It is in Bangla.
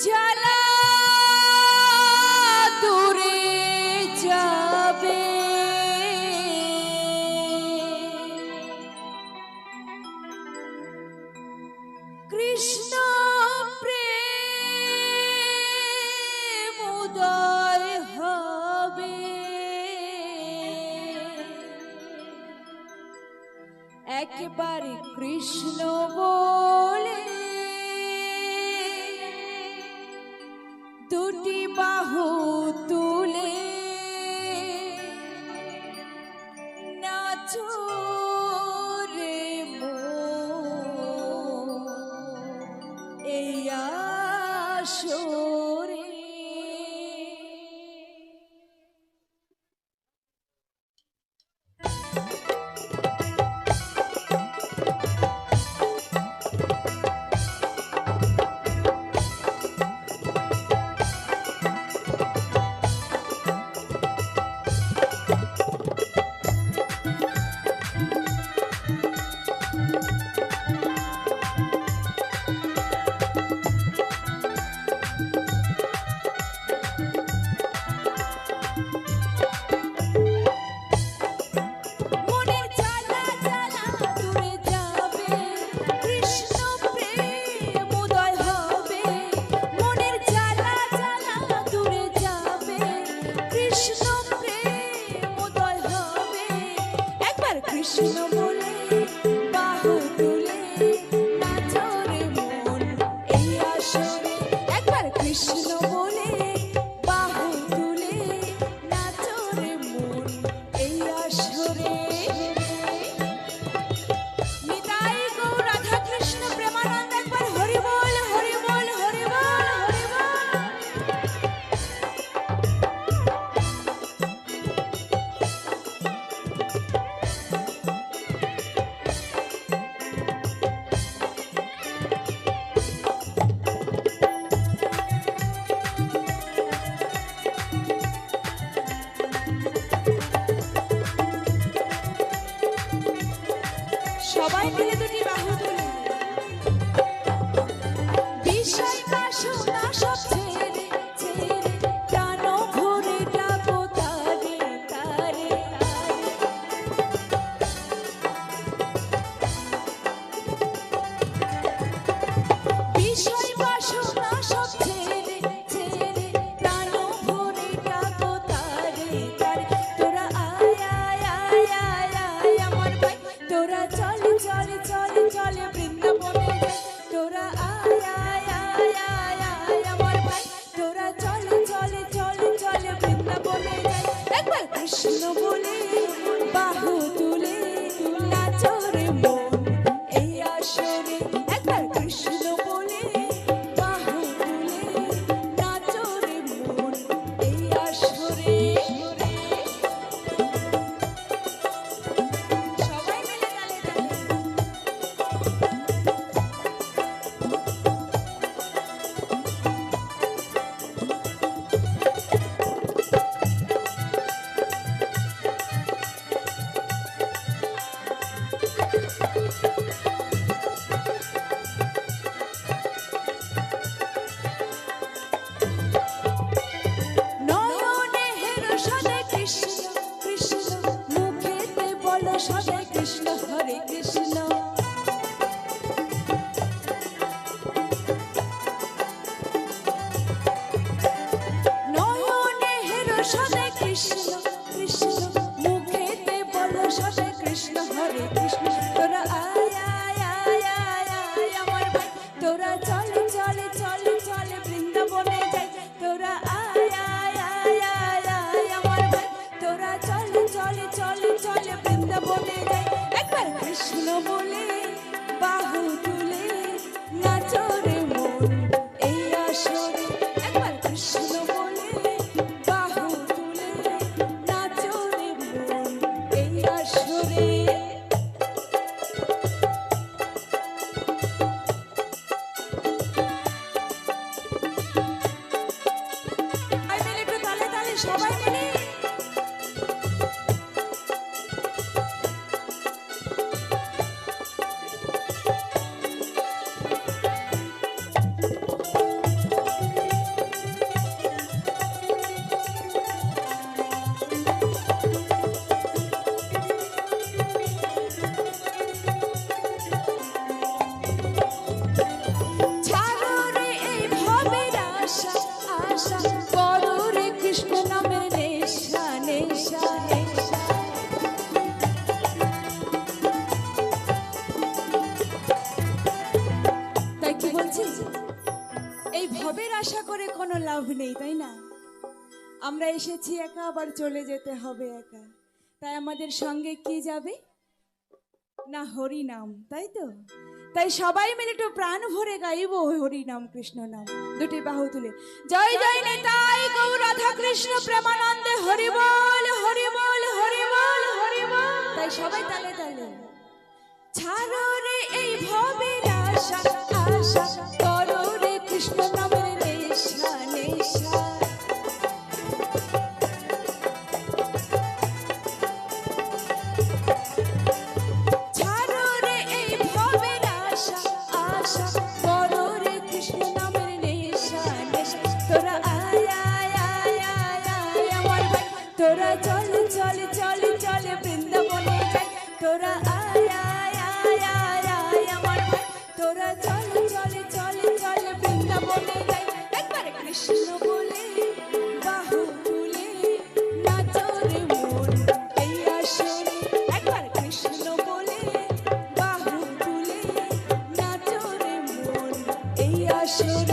জ্বালা দূরে যাবে। কৃষ্ণ প্রেম একবার কৃষ্ণ দুটি বাহু তুলে নাচো রে এই আসো কৃষ্ণ মুখেতে বলো সদা কৃষ্ণ হরে কৃষ্ণ তোরা কৃষ্ণ বলে আশা করে কোনো লাভ নেই, তাই না? আমরা এসেছি একা, আবার চলে যেতে হবে একা। তাই আমাদের সঙ্গে কি যাবে? না হরি নাম তাই তো? তাই সবাই মিলে একটু প্রাণ ভরে গাইবো হরি নাম কৃষ্ণ নাম। দুটি বাহু তুলে। জয় জয় নেতাই গৌর রাধা কৃষ্ণ প্রেমানন্দে। হরি বল হরি বল হরি বল হরি বল তাই সবাই তালে তালে। ছাড়ো রে এই ভবের আশা আশা। তোরা আয় আয় আয় আয় আয়, আমার ভাই। তোরা চল চল চল চল, বৃন্দাবনে যাই। একবার কৃষ্ণ বলে, বাহু তুলে, নাচো রে মন এই আসরে। একবার কৃষ্ণ বলে, বাহু তুলে, নাচো রে মন এই আসরে।